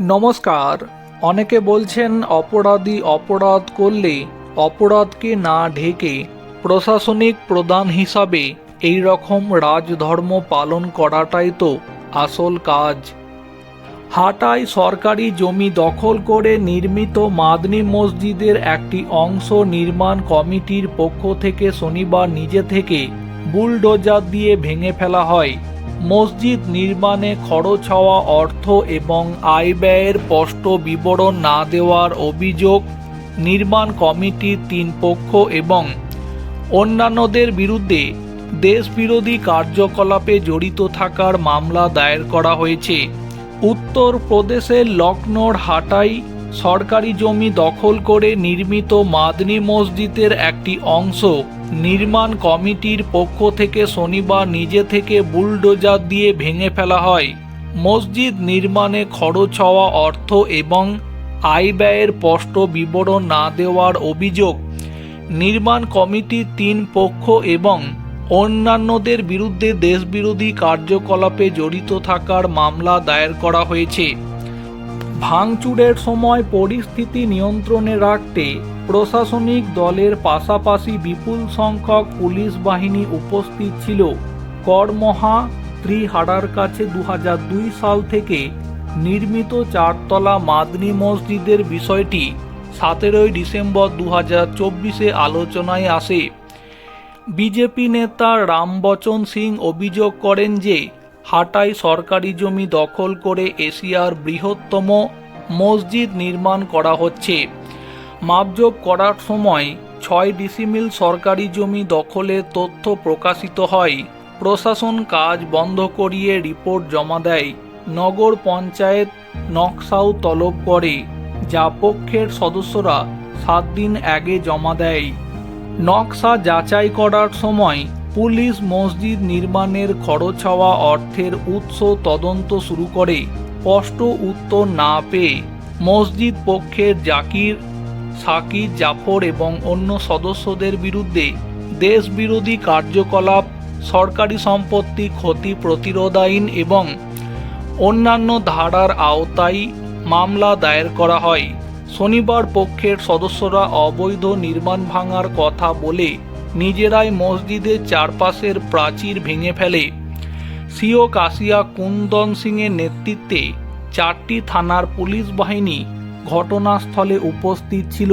নমস্কার। অনেকে বলছেন, অপরাধী অপরাধ করলে অপরাধকে না ঢেকে প্রশাসনিক প্রদান হিসাবে এই রকম রাজধর্ম পালন করাটাই তো আসল কাজ। হাটায় সরকারি জমি দখল করে নির্মিত মাদনী মসজিদের একটি অংশ নির্মাণ কমিটির পক্ষ থেকে শনিবার নিজে থেকে বুলডোজার দিয়ে ভেঙে ফেলা হয়। মসজিদ নির্মাণে খরচ হওয়া অর্থ এবং আয় ব্যয়ের স্পষ্ট বিবরণ না দেওয়ার অভিযোগ নির্মাণ কমিটির তিন পক্ষ এবং অন্যান্যদের বিরুদ্ধে দেশবিরোধী কার্যকলাপে জড়িত থাকার মামলা দায়ের করা হয়েছে। উত্তর প্রদেশের লখনৌর হাটাই সরকারি জমি দখল করে নির্মিত মাদনী মসজিদের একটি অংশ নির্মাণ কমিটির পক্ষ থেকে শনিবার নিজে থেকে বুলডোজার দিয়ে ভেঙে ফেলা হয়। মসজিদ নির্মাণে খরচ হওয়া অর্থ এবং আয় ব্যয়ের স্পষ্ট বিবরণ না দেওয়ার অভিযোগ নির্মাণ কমিটির তিন পক্ষ এবং অন্যান্যদের বিরুদ্ধে দেশবিরোধী কার্যকলাপে জড়িত থাকার মামলা দায়ের করা হয়েছে। ভাঙচুরের সময় পরিস্থিতি নিয়ন্ত্রণে রাখতে প্রশাসনিক দলের পাশাপাশি বিপুল সংখ্যক পুলিশ বাহিনী উপস্থিত ছিল। করমহা ত্রিহারার কাছে দু হাজার দুই সাল থেকে নির্মিত চারতলা মাদনী মসজিদের বিষয়টি সতেরোই ডিসেম্বর দু হাজার চব্বিশে আলোচনায় আসে। বিজেপি নেতা রামবচন সিং অভিযোগ করেন যে হাটাই সরকারি জমি দখল করে এশিয়ার বৃহত্তম মসজিদ নির্মাণ করা হচ্ছে। মাপজোপ করার সময় ছয় ডিসিমিল সরকারি জমি দখলের তথ্য প্রকাশিত হয়। প্রশাসন কাজ বন্ধ করিয়ে রিপোর্ট জমা দেয়। নগর পঞ্চায়েত নকশাও তলব করে। যা পক্ষের সদস্যরা সাত দিন আগে জমা দেয়। নকশা যাচাই করার সময় পুলিশ মসজিদ নির্মাণের খরচ হওয়া অর্থের উৎস তদন্ত শুরু করে, স্পষ্ট উত্তর না পেয়ে মসজিদ পক্ষের জাকির সাকির জাফর এবং অন্য সদস্যদের বিরুদ্ধে দেশবিরোধী কার্যকলাপ, সরকারি সম্পত্তি ক্ষতি প্রতিরোধ আইন এবং অন্যান্য ধারার আওতায় মামলা দায়ের করা হয়। শনিবার পক্ষের সদস্যরা অবৈধ নির্মাণ ভাঙার কথা বলে নিজেরাই মসজিদের চারপাশের প্রাচীর ভেঙে ফেলে। সিও কাশিয়া কুন্দন সিংয়ের নেতৃত্বে চারটি থানার পুলিশ বাহিনী ঘটনাস্থলে উপস্থিত ছিল।